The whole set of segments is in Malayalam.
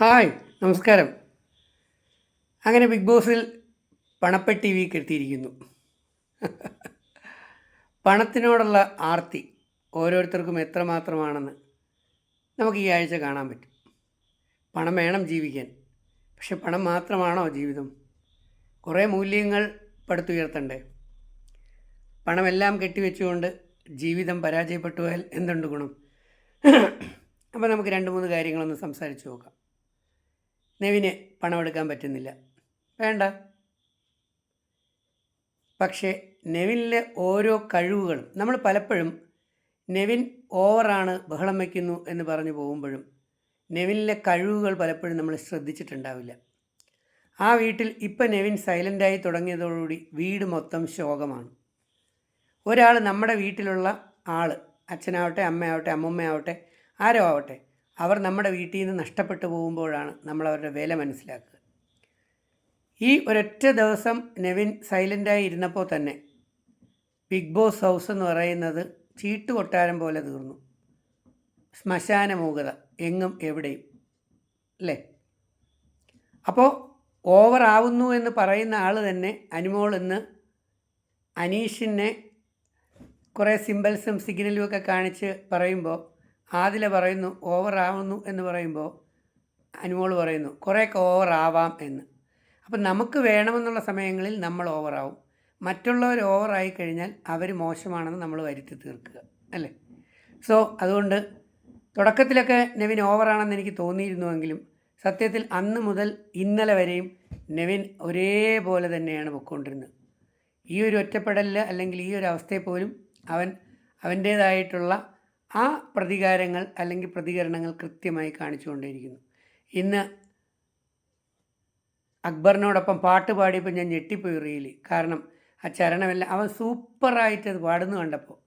ഹായ് നമസ്കാരം. അങ്ങനെ ബിഗ് ബോസിൽ പണപ്പെട്ടി വീക്ക് എത്തിയിരിക്കുന്നു. പണത്തിനോടുള്ള ആർത്തി ഓരോരുത്തർക്കും എത്രമാത്രമാണെന്ന് നമുക്ക് ഈ ആഴ്ച കാണാൻ പറ്റും. പണം വേണം ജീവിക്കാൻ. പക്ഷെ പണം മാത്രമാണോ ജീവിതം? കുറേ മൂല്യങ്ങൾ പടുത്തുയർത്തണ്ടേ? പണമെല്ലാം കെട്ടിവെച്ചുകൊണ്ട് ജീവിതം പരാജയപ്പെട്ടു എന്തുണ്ട് ഗുണം? അപ്പോൾ നമുക്ക് രണ്ട് മൂന്ന് കാര്യങ്ങളൊന്ന് സംസാരിച്ച് നോക്കാം. നെവിന് പണമെടുക്കാൻ പറ്റുന്നില്ല. വേണ്ട. പക്ഷേ നെവിനിലെ ഓരോ കഴിവുകളും നമ്മൾ പലപ്പോഴും നെവിൻ ഓവറാണ് ബഹളം വയ്ക്കുന്നു എന്ന് പറഞ്ഞു പോകുമ്പോഴും നെവിനിലെ കഴിവുകൾ പലപ്പോഴും നമ്മൾ ശ്രദ്ധിച്ചിട്ടുണ്ടാവില്ല. ആ വീട്ടിൽ ഇപ്പം നെവിൻ സൈലന്റായി തുടങ്ങിയതോടുകൂടി വീട് മൊത്തം ശോകമാണ്. ഒരാൾ നമ്മുടെ വീട്ടിലുള്ള ആൾ അച്ഛനാവട്ടെ അമ്മയാവട്ടെ അമ്മമ്മയാവട്ടെ ആരോ ആവട്ടെ അവർ നമ്മുടെ വീട്ടിൽ നിന്ന് നഷ്ടപ്പെട്ടു പോകുമ്പോഴാണ് നമ്മൾ അവരുടെ വില മനസ്സിലാക്കുക. ഈ ഒരൊറ്റ ദിവസം നെവിൻ സൈലന്റായി ഇരുന്നപ്പോൾ തന്നെ ബിഗ് ബോസ് ഹൗസ് എന്ന് പറയുന്നത് ചീട്ട് കൊട്ടാരം പോലെ തീർന്നു. ശ്മശാനമൂകത എങ്ങും എവിടെയും അല്ലേ? അപ്പോൾ ഓവർ ആവുന്നു എന്ന് പറയുന്ന ആൾ തന്നെ അനുമോൾ എന്ന് അനീഷിനെ കുറേ സിമ്പിൾസും സിഗ്നലും ഒക്കെ കാണിച്ച് പറയുമ്പോൾ ആദില പറയുന്നു ഓവർ ആവുന്നു എന്ന് പറയുമ്പോൾ അനുമോൾ പറയുന്നു കുറേയൊക്കെ ഓവർ ആവാം എന്ന്. അപ്പം നമുക്ക് വേണമെന്നുള്ള സമയങ്ങളിൽ നമ്മൾ ഓവറാവും. മറ്റുള്ളവർ ഓവറായി കഴിഞ്ഞാൽ അവർ മോശമാണെന്ന് നമ്മൾ വരുത്തി തീർക്കുക അല്ലേ? സോ അതുകൊണ്ട് തുടക്കത്തിലൊക്കെ നെവിൻ ഓവറാണെന്ന് എനിക്ക് തോന്നിയിരുന്നുവെങ്കിലും സത്യത്തിൽ അന്ന് മുതൽ ഇന്നലെ വരെയും നെവിൻ ഒരേപോലെ തന്നെയാണ് പൊയ്ക്കൊണ്ടിരുന്നത്. ഈ ഒരു ഒറ്റപ്പെടലിൽ അല്ലെങ്കിൽ ഈ ഒരു അവസ്ഥയെ പോലും അവൻ അവന്റേതായിട്ടുള്ള ആ പ്രതികാരങ്ങൾ അല്ലെങ്കിൽ പ്രതികരണങ്ങൾ കൃത്യമായി കാണിച്ചുകൊണ്ടേയിരിക്കുന്നു. ഇന്ന് അക്ബറിനോടൊപ്പം പാട്ട് പാടിയപ്പോൾ ഞാൻ ഞെട്ടിപ്പോയി റീൽ. കാരണം ആ ചരണമെല്ലാം അവൻ സൂപ്പറായിട്ട് അത് പാടുന്നു കണ്ടപ്പോൾ.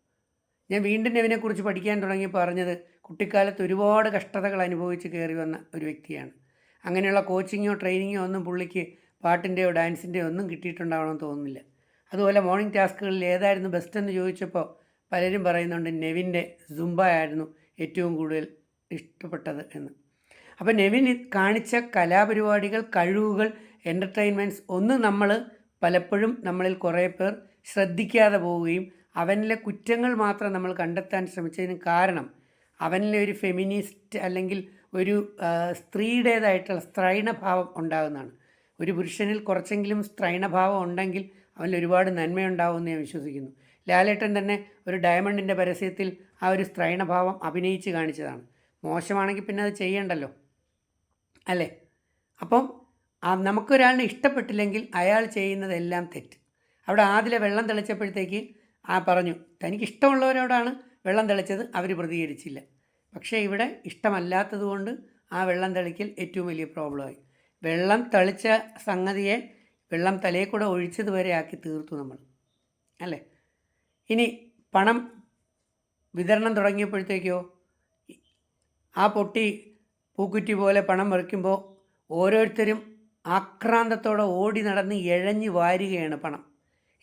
ഞാൻ വീണ്ടും നെവിനെക്കുറിച്ച് പഠിക്കാൻ തുടങ്ങി പറഞ്ഞത് കുട്ടിക്കാലത്ത് ഒരുപാട് കഷ്ടതകൾ അനുഭവിച്ച് കയറി വന്ന ഒരു വ്യക്തിയാണ്. അങ്ങനെയുള്ള കോച്ചിങ്ങോ ട്രെയിനിങ്ങോ ഒന്നും പുള്ളിക്ക് പാട്ടിന്റെയോ ഡാൻസിന്റെയോ ഒന്നും കിട്ടിയിട്ടുണ്ടാവണമെന്ന് തോന്നുന്നില്ല. അതുപോലെ മോർണിംഗ് ടാസ്കുകളിൽ ഏതായിരുന്നു ബെസ്റ്റ് എന്ന് ചോദിച്ചപ്പോൾ പലരും പറയുന്നുണ്ട് നെവിന്റെ സുംബ ആയിരുന്നു ഏറ്റവും കൂടുതൽ ഇഷ്ടപ്പെട്ടത് എന്ന്. അപ്പോൾ നെവിൻ കാണിച്ച കലാപരിപാടികൾ കഴിവുകൾ എന്റർടൈൻമെന്റ്സ് ഒന്ന് നമ്മൾ പലപ്പോഴും നമ്മളിൽ കുറേ പേർ ശ്രദ്ധിക്കാതെ പോവുകയും അവനിലെ കുറ്റങ്ങൾ മാത്രം നമ്മൾ കണ്ടെത്താൻ ശ്രമിച്ചതിന് കാരണം അവനിലെ ഒരു ഫെമിനിസ്റ്റ് അല്ലെങ്കിൽ ഒരു സ്ത്രീയുടേതായിട്ടുള്ള സ്ത്രൈണഭാവം ഉണ്ടാകുന്നതാണ്. ഒരു പുരുഷനിൽ കുറച്ചെങ്കിലും സ്ത്രൈണഭാവം ഉണ്ടെങ്കിൽ അവനിൽ ഒരുപാട് നന്മയുണ്ടാവുമെന്ന് ഞാൻ വിശ്വസിക്കുന്നു. ലാലേട്ടൻ തന്നെ ഒരു ഡയമണ്ടിന്റെ പരസ്യത്തിൽ ആ ഒരു സ്ത്രൈണഭാവം അഭിനയിച്ച് കാണിച്ചതാണ്. മോശമാണെങ്കിൽ പിന്നെ അത് ചെയ്യണ്ടല്ലോ. അല്ലേ? അപ്പം നമുക്കൊരാളിനെ ഇഷ്ടപ്പെട്ടില്ലെങ്കിൽ അയാൾ ചെയ്യുന്നതെല്ലാം തെറ്റ്. അവിടെ ആദ്യം വെള്ളം തെളിച്ചപ്പോഴത്തേക്ക് ആ പറഞ്ഞു തനിക്ക് ഇഷ്ടമുള്ളവരോടാണ് വെള്ളം തെളിച്ചത് അവർ പ്രതികരിച്ചില്ല. പക്ഷേ ഇവിടെ ഇഷ്ടമല്ലാത്തതുകൊണ്ട് ആ വെള്ളം തെളിക്കൽ ഏറ്റവും വലിയ പ്രോബ്ലമായി. വെള്ളം തെളിച്ച സംഗതിയെ വെള്ളം തലയിൽ കൂടെ ഒഴിച്ചത് വരെ ആക്കി തീർത്തു നമ്മൾ. അല്ലേ? ഇനി പണം വിതരണം തുടങ്ങിയപ്പോഴത്തേക്കോ ആ പൊട്ടി പൂക്കുറ്റി പോലെ പണം വെറുക്കുമ്പോൾ ഓരോരുത്തരും ആക്രാന്തത്തോടെ ഓടി നടന്ന് ഇഴഞ്ഞ് വാരുകയാണ് പണം.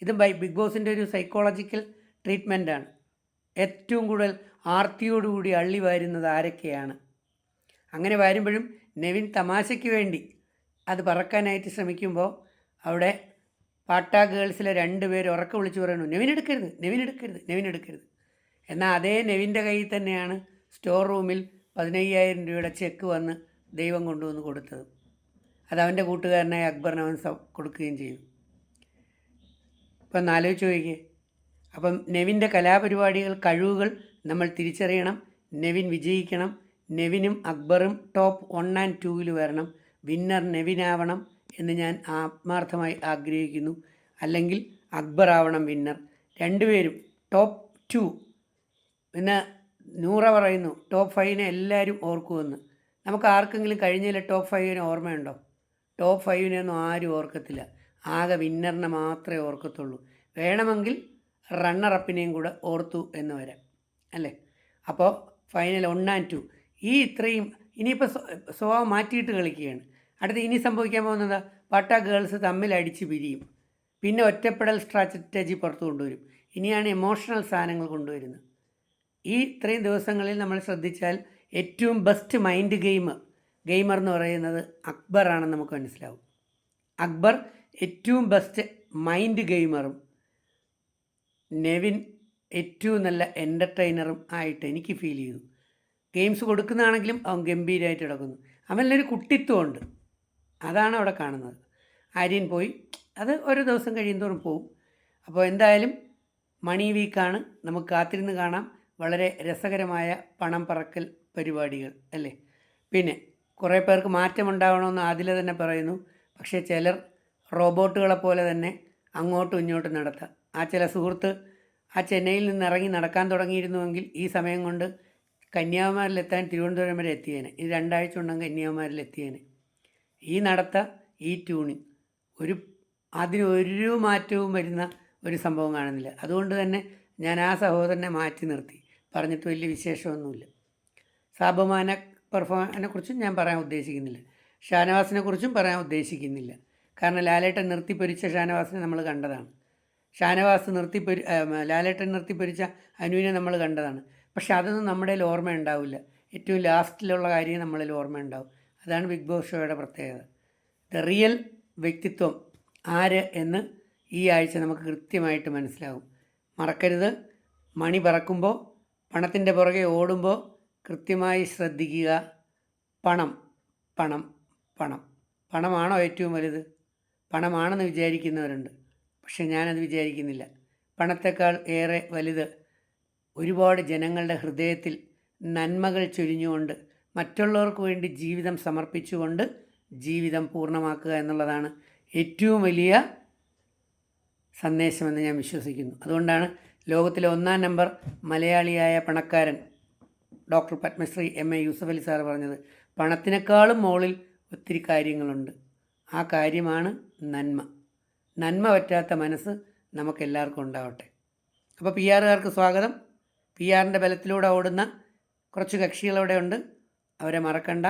ഇത് ബൈ ബിഗ് ബോസിന്റെ ഒരു സൈക്കോളജിക്കൽ ട്രീറ്റ്മെന്റാണ് ഏറ്റവും കൂടുതൽ ആർത്തിയോടുകൂടി അള്ളി വാരുന്നത് ആരൊക്കെയാണ്? അങ്ങനെ വാരുമ്പോഴും നെവിൻ തമാശയ്ക്ക് വേണ്ടി അത് പറക്കാനായിട്ട് ശ്രമിക്കുമ്പോൾ അവിടെ പാട്ടാ ഗേൾസിലെ രണ്ട് പേര് ഉറക്കം വിളിച്ച് പറയുന്നു നെവിൻ എടുക്കരുത് നെവിൻ എടുക്കരുത് നെവിൻ എടുക്കരുത്. എന്നാൽ അതേ നെവിന്റെ കയ്യിൽ തന്നെയാണ് സ്റ്റോർ റൂമിൽ പതിനയ്യായിരം രൂപയുടെ ചെക്ക് വന്ന് ദൈവം കൊണ്ടുവന്ന് കൊടുത്തത്. അത് അവന്റെ കൂട്ടുകാരനായ അക്ബറിന് അവൻ കൊടുക്കുകയും ചെയ്തു. ഇപ്പം ഒന്ന് ആലോചിച്ച് നോക്കിയേ അപ്പം നെവിന്റെ കലാപരിപാടികൾ കഴിവുകൾ നമ്മൾ തിരിച്ചറിയണം നെവിൻ വിജയിക്കണം നെവിനും അക്ബറും ടോപ്പ് വൺ ആൻഡ് ടൂവിൽ വരണം വിന്നർ നെവിനാവണം എന്ന് ഞാൻ ആത്മാർത്ഥമായി ആഗ്രഹിക്കുന്നു. അല്ലെങ്കിൽ അക്ബർ ആവണം വിന്നർ. രണ്ടുപേരും ടോപ്പ് ടു പിന്നെ നൂറ പറയുന്നു. ടോപ്പ് ഫൈവിനെ എല്ലാവരും ഓർക്കുമെന്ന്. നമുക്ക് ആർക്കെങ്കിലും കഴിഞ്ഞതിലെ ടോപ്പ് ഫൈവിനെ ഓർമ്മയുണ്ടോ? ടോപ്പ് ഫൈവിനെ ഒന്നും ആരും ഓർക്കത്തില്ല. ആകെ വിന്നറിനെ മാത്രമേ ഓർക്കത്തുള്ളൂ. വേണമെങ്കിൽ റണ്ണറപ്പിനെയും കൂടെ ഓർത്തു എന്ന് വരാം. അല്ലേ? അപ്പോൾ ഫൈനൽ ആൻഡ് ടു ഈ ഇത്രയും ഇനിയിപ്പോൾ സ്വഭാവം മാറ്റിയിട്ട് കളിക്കുകയാണ്. അടുത്ത് ഇനി സംഭവിക്കാൻ പോകുന്നത് പട്ട ഗേൾസ് തമ്മിൽ അടിച്ച് പിരിയും. പിന്നെ ഒറ്റപ്പെടൽ സ്ട്രാറ്റജി പുറത്തു കൊണ്ടുവരും. ഇനിയാണ് ഇമോഷണൽ സാധനങ്ങൾ കൊണ്ടുവരുന്നത്. ഈ ഇത്രയും ദിവസങ്ങളിൽ നമ്മൾ ശ്രദ്ധിച്ചാൽ ഏറ്റവും ബെസ്റ്റ് മൈൻഡ് ഗെയിം ഗെയിമർ എന്ന് പറയുന്നത് അക്ബർ ആണെന്ന് നമുക്ക് മനസ്സിലാവും. അക്ബർ ഏറ്റവും ബെസ്റ്റ് മൈൻഡ് ഗെയിമറും നെവിൻ ഏറ്റവും നല്ല എന്റർടൈനറും ആയിട്ട് എനിക്ക് ഫീൽ ചെയ്തു. ഗെയിംസ് കൊടുക്കുന്നതാണെങ്കിലും അവൻ ഗംഭീരമായിട്ട് കിടക്കുന്നു അവനിലൊരു കുട്ടിത്വമുണ്ട് അതാണ് അവിടെ കാണുന്നത്. ആര്യൻ പോയി. അത് ഒരു ദിവസം കഴിയുന്തോറും പോവും. അപ്പോൾ എന്തായാലും മണി വീക്കാണ്. നമുക്ക് കാത്തിരുന്ന് കാണാം. വളരെ രസകരമായ പണം പറക്കൽ പരിപാടികൾ അല്ലേ? പിന്നെ കുറേ പേർക്ക് മാറ്റമുണ്ടാവണമെന്ന് ആദില തന്നെ പറയുന്നു. പക്ഷേ ചിലർ റോബോട്ടുകളെ പോലെ തന്നെ അങ്ങോട്ടും ഇങ്ങോട്ടും നടത്താം. ആ ചില സുഹൃത്ത് ആ ചെന്നൈയിൽ നിന്ന് ഇറങ്ങി നടക്കാൻ തുടങ്ങിയിരുന്നുവെങ്കിൽ ഈ സമയം കൊണ്ട് കന്യാകുമാരിലെത്താൻ തിരുവനന്തപുരം വരെ എത്തിയേനെ. ഇത് രണ്ടാഴ്ച ഉണ്ടെങ്കിൽ കന്യാകുമാരിൽ എത്തിയേനെ ഈ നടത്ത ഈ ട്യൂണ് ഒരു അതിന് ഒരു മാറ്റവും വരുന്ന ഒരു സംഭവം കാണുന്നില്ല. അതുകൊണ്ട് തന്നെ ഞാൻ ആ സഹോദരനെ മാറ്റി നിർത്തി. പറഞ്ഞിട്ട് വലിയ വിശേഷമൊന്നുമില്ല. സാബമാന പെർഫോമൻസിനെ കുറിച്ചും ഞാൻ പറയാൻ ഉദ്ദേശിക്കുന്നില്ല. ഷാനവാസിനെ കുറിച്ചും പറയാൻ ഉദ്ദേശിക്കുന്നില്ല. കാരണം ലാലേട്ടൻ നിർത്തിപ്പൊരിച്ച ഷാനവാസിനെ നമ്മൾ കണ്ടതാണ്. ഷാനവാസ് നിർത്തിപ്പൊരി ലാലേട്ടൻ നിർത്തിപ്പൊരിച്ച അനുവിനെ നമ്മൾ കണ്ടതാണ്. പക്ഷെ അതൊന്നും നമ്മുടെ ഓർമ്മ ഉണ്ടാവില്ല ഏറ്റവും ലാസ്റ്റിലുള്ള കാര്യം നമ്മളിൽ ഓർമ്മ ഉണ്ടാവും അതാണ് ബിഗ് ബോസ് ഷോയുടെ പ്രത്യേകത. ദ റിയൽ വ്യക്തിത്വം ആര് എന്ന് ഈ ആഴ്ച നമുക്ക് കൃത്യമായിട്ട് മനസ്സിലാവും. മറക്കരുത്. മണി പറക്കുമ്പോൾ പണത്തിന്റെ പുറകെ ഓടുമ്പോൾ കൃത്യമായി ശ്രദ്ധിക്കുക. പണം പണം പണം. പണമാണോ ഏറ്റവും വലുത്? പണമാണെന്ന് വിചാരിക്കുന്നവരുണ്ട്. പക്ഷെ ഞാനത് വിചാരിക്കുന്നില്ല. പണത്തെക്കാൾ ഏറെ വലുത് ഒരുപാട് ജനങ്ങളുടെ ഹൃദയത്തിൽ നന്മകൾ ചൊരിഞ്ഞുകൊണ്ട് മറ്റുള്ളവർക്ക് വേണ്ടി ജീവിതം സമർപ്പിച്ചുകൊണ്ട് ജീവിതം പൂർണമാക്കുക എന്നുള്ളതാണ് ഏറ്റവും വലിയ സന്ദേശമെന്ന് ഞാൻ വിശ്വസിക്കുന്നു. അതുകൊണ്ടാണ് ലോകത്തിലെ ഒന്നാം നമ്പർ മലയാളിയായ പണക്കാരൻ doctor Padmashri M A Yusuf Ali sir പറഞ്ഞത്. പണത്തിനേക്കാളും മുകളിൽ ഒത്തിരി കാര്യങ്ങളുണ്ട്. ആ കാര്യമാണ് നന്മ. നന്മ പറ്റാത്ത മനസ്സ് നമുക്കെല്ലാവർക്കും ഉണ്ടാവട്ടെ. അപ്പോൾ പി ആറുകാർക്ക് സ്വാഗതം. പി ആറിന്റെ ബലത്തിലൂടെ ഓടുന്ന കുറച്ച് കക്ഷികളവിടെ ഉണ്ട് അവരെ മറക്കണ്ട.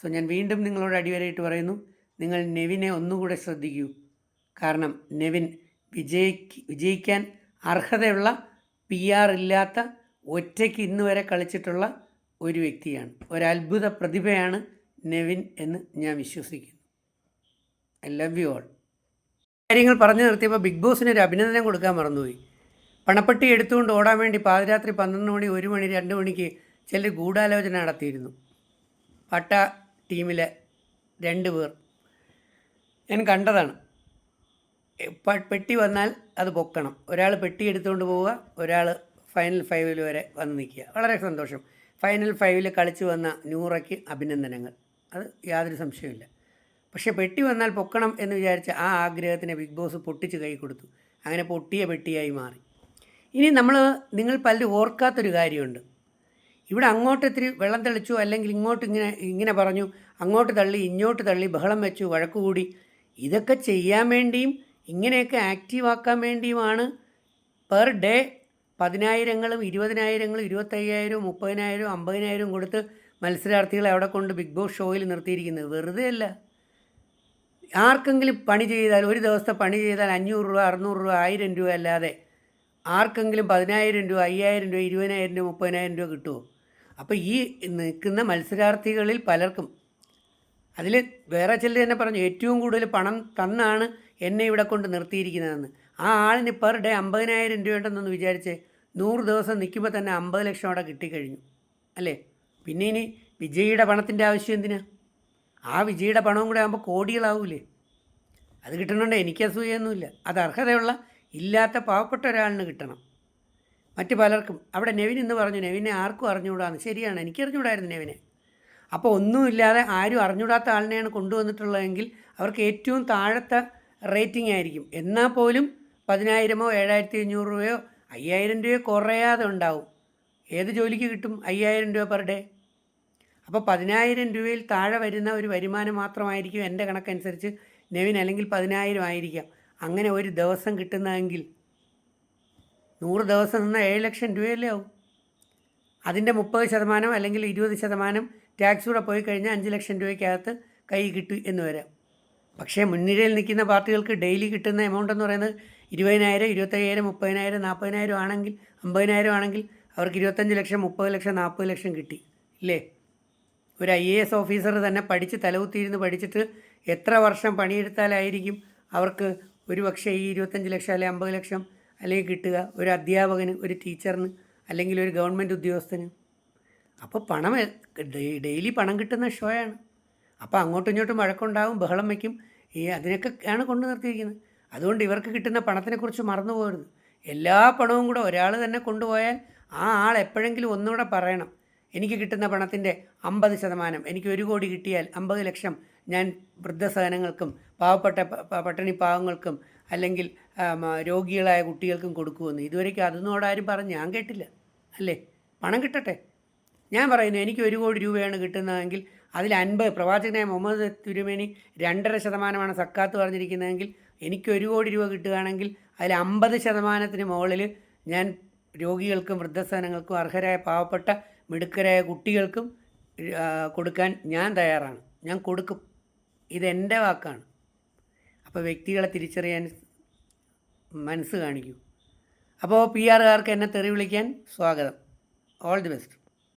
സോ ഞാൻ വീണ്ടും നിങ്ങളോട് അടിവരയിട്ട് പറയുന്നു നിങ്ങൾ നെവിനെ ഒന്നുകൂടെ ശ്രദ്ധിക്കൂ. കാരണം നെവിൻ വിജയിക്ക് വിജയിക്കാൻ അർഹതയുള്ള പി ആർ ഇല്ലാത്ത ഒറ്റയ്ക്ക് ഇന്ന് വരെ കളിച്ചിട്ടുള്ള ഒരു വ്യക്തിയാണ്. ഒരത്ഭുത പ്രതിഭയാണ് നെവിൻ എന്ന് ഞാൻ വിശ്വസിക്കുന്നു. ഐ ലവ് യു ഓൾ കാര്യങ്ങൾ പറഞ്ഞു നിർത്തിയപ്പോൾ ബിഗ് ബോസിന് ഒരു അഭിനന്ദനം കൊടുക്കാൻ മറന്നുപോയി. പണപ്പെട്ടി എടുത്തുകൊണ്ട് ഓടാൻ വേണ്ടി പാതിരാത്രി പന്ത്രണ്ട് മണി ഒരു മണി രണ്ട് മണിക്ക് ചിലർ ഗൂഢാലോചന നടത്തിയിരുന്നു. പട്ട ടീമിലെ രണ്ട് പേർ. ഞാൻ കണ്ടതാണ്. പെട്ടി വന്നാൽ അത് പൊക്കണം. ഒരാൾ പെട്ടി എടുത്തുകൊണ്ട് പോവുക ഒരാൾ ഫൈനൽ ഫൈവിൽ വരെ വന്ന് നിൽക്കുക. വളരെ സന്തോഷം. ഫൈനൽ ഫൈവിൽ കളിച്ചു വന്ന നൂറയ്ക്ക് അഭിനന്ദനങ്ങൾ. അത് യാതൊരു സംശയമില്ല പക്ഷേ പെട്ടി വന്നാൽ പൊക്കണം എന്ന് വിചാരിച്ച ആ ആഗ്രഹത്തിനെ ബിഗ് ബോസ് പൊട്ടിച്ച് കൈ കൊടുത്തു. അങ്ങനെ പൊട്ടിയ പെട്ടിയായി മാറി. ഇനി നമ്മൾ നിങ്ങൾ പലരും ഓർക്കാത്തൊരു കാര്യമുണ്ട്. ഇവിടെ അങ്ങോട്ട് ഇത്തിരി വെള്ളം തെളിച്ചു അല്ലെങ്കിൽ ഇങ്ങോട്ട് ഇങ്ങനെ ഇങ്ങനെ പറഞ്ഞു അങ്ങോട്ട് തള്ളി ഇങ്ങോട്ട് തള്ളി ബഹളം വെച്ചു വഴക്കുകൂടി ഇതൊക്കെ ചെയ്യാൻ വേണ്ടിയും ഇങ്ങനെയൊക്കെ ആക്റ്റീവാക്കാൻ വേണ്ടിയുമാണ് പെർ ഡേ പതിനായിരങ്ങളും ഇരുപതിനായിരങ്ങളും ഇരുപത്തയ്യായിരവും മുപ്പതിനായിരവും അമ്പതിനായിരവും കൊടുത്ത് മത്സരാർത്ഥികളെ അവിടെ കൊണ്ട് ബിഗ് ബോസ് ഷോയിൽ നിർത്തിയിരിക്കുന്നത്. വെറുതെ അല്ല. ആർക്കെങ്കിലും പണി ചെയ്താൽ ഒരു ദിവസത്തെ പണി ചെയ്താൽ അഞ്ഞൂറ് രൂപ അറുന്നൂറ് രൂപ ആയിരം രൂപ അല്ലാതെ ആർക്കെങ്കിലും പതിനായിരം രൂപ അയ്യായിരം രൂപ ഇരുപതിനായിരം രൂപ മുപ്പതിനായിരം രൂപ കിട്ടുമോ? അപ്പോൾ ഈ നിൽക്കുന്ന മത്സരാർത്ഥികളിൽ പലർക്കും അതിൽ വേറെ ചിലർ തന്നെ പറഞ്ഞു ഏറ്റവും കൂടുതൽ പണം തന്നാണ് എന്നെ ഇവിടെ കൊണ്ട് നിർത്തിയിരിക്കുന്നതെന്ന്. ആ ആളിന് പെർ ഡേ അമ്പതിനായിരം രൂപ ഉണ്ടെന്നൊന്ന് വിചാരിച്ച് നൂറ് ദിവസം നിൽക്കുമ്പോൾ തന്നെ അമ്പത് ലക്ഷം അവിടെ കിട്ടിക്കഴിഞ്ഞു അല്ലേ? പിന്നെ ഇനി വിജയിയുടെ പണത്തിന്റെ ആവശ്യം എന്തിനാ? ആ വിജയിയുടെ പണവും കൂടെ ആകുമ്പോൾ കോടികളാവൂലേ? അത് കിട്ടണമെങ്കിൽ എനിക്ക് അസൂയൊന്നുമില്ല അത് അർഹതയുള്ള ഇല്ലാത്ത പാവപ്പെട്ട ഒരാളിന് കിട്ടണം. മറ്റ് പലർക്കും. അവിടെ നെവിൻ എന്ന് പറഞ്ഞു നെവിനെ ആർക്കും അറിഞ്ഞുകൂടാന്ന്. ശരിയാണ് എനിക്ക് അറിഞ്ഞുകൂടായിരുന്നു നെവിനെ അപ്പോൾ ഒന്നുമില്ലാതെ ആരും അറിഞ്ഞുകൂടാത്ത ആളിനെയാണ് കൊണ്ടുവന്നിട്ടുള്ളതെങ്കിൽ അവർക്ക് ഏറ്റവും താഴത്തെ റേറ്റിംഗ് ആയിരിക്കും. എന്നാൽ പോലും പതിനായിരമോ ഏഴായിരത്തി അഞ്ഞൂറ് രൂപയോ അയ്യായിരം രൂപയോ കുറയാതെ ഉണ്ടാവും. ഏത് ജോലിക്ക് കിട്ടും അയ്യായിരം രൂപ പെർ ഡേ? അപ്പോൾ പതിനായിരം രൂപയിൽ താഴെ വരുന്ന ഒരു വരുമാനം മാത്രമായിരിക്കും എന്റെ കണക്കനുസരിച്ച് നെവിൻ അല്ലെങ്കിൽ പതിനായിരം ആയിരിക്കാം. അങ്ങനെ ഒരു ദിവസം കിട്ടുന്നതെങ്കിൽ നൂറ് ദിവസം നിന്നാൽ ഏഴ് ലക്ഷം രൂപയല്ലേ ആവും? അതിന്റെ മുപ്പത് ശതമാനം അല്ലെങ്കിൽ ഇരുപത് ശതമാനം ടാക്സ് കൂടെ പോയി കഴിഞ്ഞാൽ അഞ്ച് ലക്ഷം രൂപയ്ക്കകത്ത് കൈ കിട്ടി എന്ന് വരാം. പക്ഷേ മുൻനിരയിൽ നിൽക്കുന്ന പാർട്ടികൾക്ക് ഡെയിലി കിട്ടുന്ന എമൗണ്ട് എന്ന് പറയുന്നത് ഇരുപതിനായിരം ഇരുപത്തയ്യായിരം മുപ്പതിനായിരം നാൽപ്പതിനായിരം ആണെങ്കിൽ അമ്പതിനായിരം ആണെങ്കിൽ അവർക്ക് ഇരുപത്തഞ്ച് ലക്ഷം മുപ്പത് ലക്ഷം നാൽപ്പത് ലക്ഷം കിട്ടി. ഇല്ലേ? ഒരു ഐ എ എസ് ഓഫീസർ തന്നെ പഠിച്ച് തലകുത്തിയിരുന്ന് പഠിച്ചിട്ട് എത്ര വർഷം പണിയെടുത്താലായിരിക്കും അവർക്ക് ഒരു പക്ഷേ ഈ ഇരുപത്തഞ്ച് ലക്ഷം അല്ലെങ്കിൽ അമ്പത് ലക്ഷം അല്ലെങ്കിൽ കിട്ടുക ഒരു അധ്യാപകന് ഒരു ടീച്ചറിന് അല്ലെങ്കിൽ ഒരു ഗവൺമെന്റ് ഉദ്യോഗസ്ഥന്. അപ്പോൾ പണം ഡെയിലി പണം കിട്ടുന്ന ഷോയാണ്. അപ്പോൾ അങ്ങോട്ടും ഇങ്ങോട്ടും വഴക്കുണ്ടാവും ബഹളം വയ്ക്കും ഈ അതിനൊക്കെ ആണ് കൊണ്ടു നിർത്തിയിരിക്കുന്നത്. അതുകൊണ്ട് ഇവർക്ക് കിട്ടുന്ന പണത്തിനെക്കുറിച്ച് മറന്നു പോകരുത്. എല്ലാ പണവും കൂടെ ഒരാൾ തന്നെ കൊണ്ടുപോയാൽ ആ ആൾ എപ്പോഴെങ്കിലും ഒന്നുകൂടെ പറയണം. എനിക്ക് കിട്ടുന്ന പണത്തിന്റെ അമ്പത് ശതമാനം എനിക്ക് ഒരു കോടി കിട്ടിയാൽ അമ്പത് ലക്ഷം ഞാൻ വൃദ്ധസഹനങ്ങൾക്കും പാവപ്പെട്ട പട്ടിണി പാവങ്ങൾക്കും അല്ലെങ്കിൽ രോഗികളായ കുട്ടികൾക്കും കൊടുക്കുമെന്ന്. ഇതുവരേക്കും അതൊന്നും ആരും പറഞ്ഞ് ഞാൻ കേട്ടില്ല. അല്ലേ? പണം കിട്ടട്ടെ. ഞാൻ പറയുന്നു എനിക്ക് ഒരു കോടി രൂപയാണ് കിട്ടുന്നതെങ്കിൽ അതിൽ അൻപത് പ്രവാചകനായ മുഹമ്മദ് തിരുമേനി രണ്ടര ശതമാനമാണ് സക്കാത്ത് പറഞ്ഞിരിക്കുന്നതെങ്കിൽ എനിക്ക് ഒരു കോടി രൂപ കിട്ടുകയാണെങ്കിൽ അതിൽ അമ്പത് ശതമാനത്തിന് മുകളിൽ ഞാൻ രോഗികൾക്കും വൃദ്ധസദനങ്ങൾക്കും അർഹരായ പാവപ്പെട്ട മിടുക്കരായ കുട്ടികൾക്കും കൊടുക്കാൻ ഞാൻ തയ്യാറാണ്. ഞാൻ കൊടുക്കും. ഇതെന്റെ വാക്കാണ്. അപ്പോൾ വ്യക്തികളെ തിരിച്ചറിയാൻ മനസ്സ് കാണിക്കൂ. അപ്പോൾ പി ആറുകാർക്ക് എന്നെ തെറി വിളിക്കാൻ സ്വാഗതം. All the best